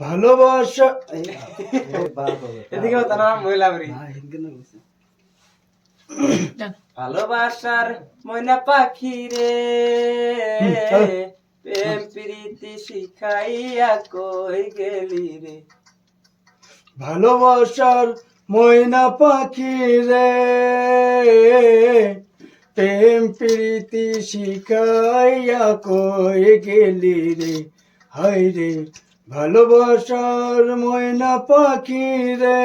ভালোবাসা। এদিকে হতো না মহিলা বলি না, হিন্দি না ভালোবাসার ময়না পাখি রে প্রেম প্রীতি শিখাইয়া কই গেলি রে? ভালোবাসার ময়না পাখি রে প্রেম প্রীতি শিখাইয়া কই গেলি রে? হাই রে, ভালোবাসার ময়না পাখি রে।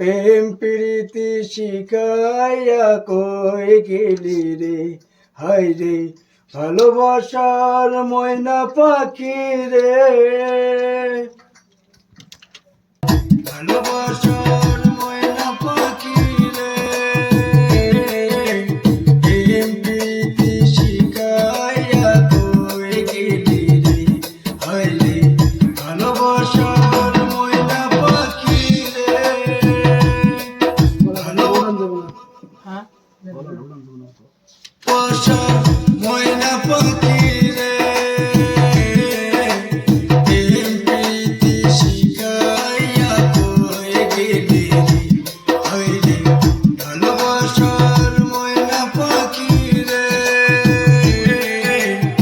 প্রেম প্রীতি শিখাইয়া কই গেলি রে? হাই রে, ভালোবাসার ময়না পাখি রে। ভালোবাসার ভালোবাসার